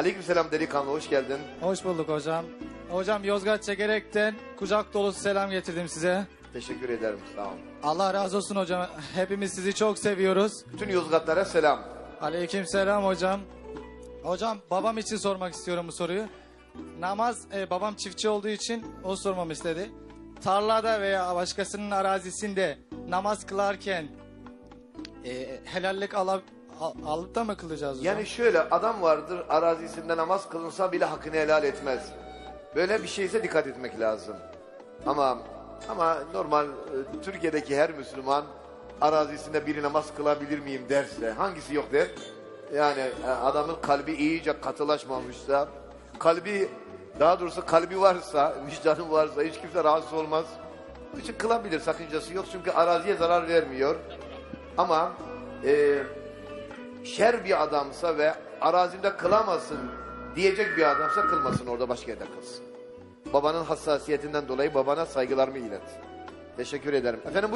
Aleykümselam delikanlı hoş geldin. Hoş bulduk hocam. Hocam Yozgat Çekerek'ten kucak dolusu selam getirdim size. Teşekkür ederim sağ olun. Allah razı olsun hocam. Hepimiz sizi çok seviyoruz. Bütün Yozgatlara selam. Aleyküm selam hocam. Hocam babam için sormak istiyorum bu soruyu. Namaz, e, babam çiftçi olduğu için o sormamı istedi. Tarlada veya başkasının arazisinde namaz kılarken e, helallik alıp, al, alıp da mı kılacağız hocam? Yani şöyle adam vardır arazisinde namaz kılınsa bile hakkını helal etmez. Böyle bir şeyse dikkat etmek lazım. Ama ama normal e, Türkiye'deki her Müslüman arazisinde biri namaz kılabilir miyim derse hangisi yok der. Yani e, adamın kalbi iyice katılaşmamışsa, kalbi daha doğrusu kalbi varsa, vicdanı varsa hiç kimse rahatsız olmaz. Onun için kılabilir sakıncası yok çünkü araziye zarar vermiyor. Ama e, şer bir adamsa ve arazinde kılamasın diyecek bir adamsa kılmasın orada başka yerde kılsın. Babanın hassasiyetinden dolayı babana saygılarımı ilet. Teşekkür ederim. Efendim bu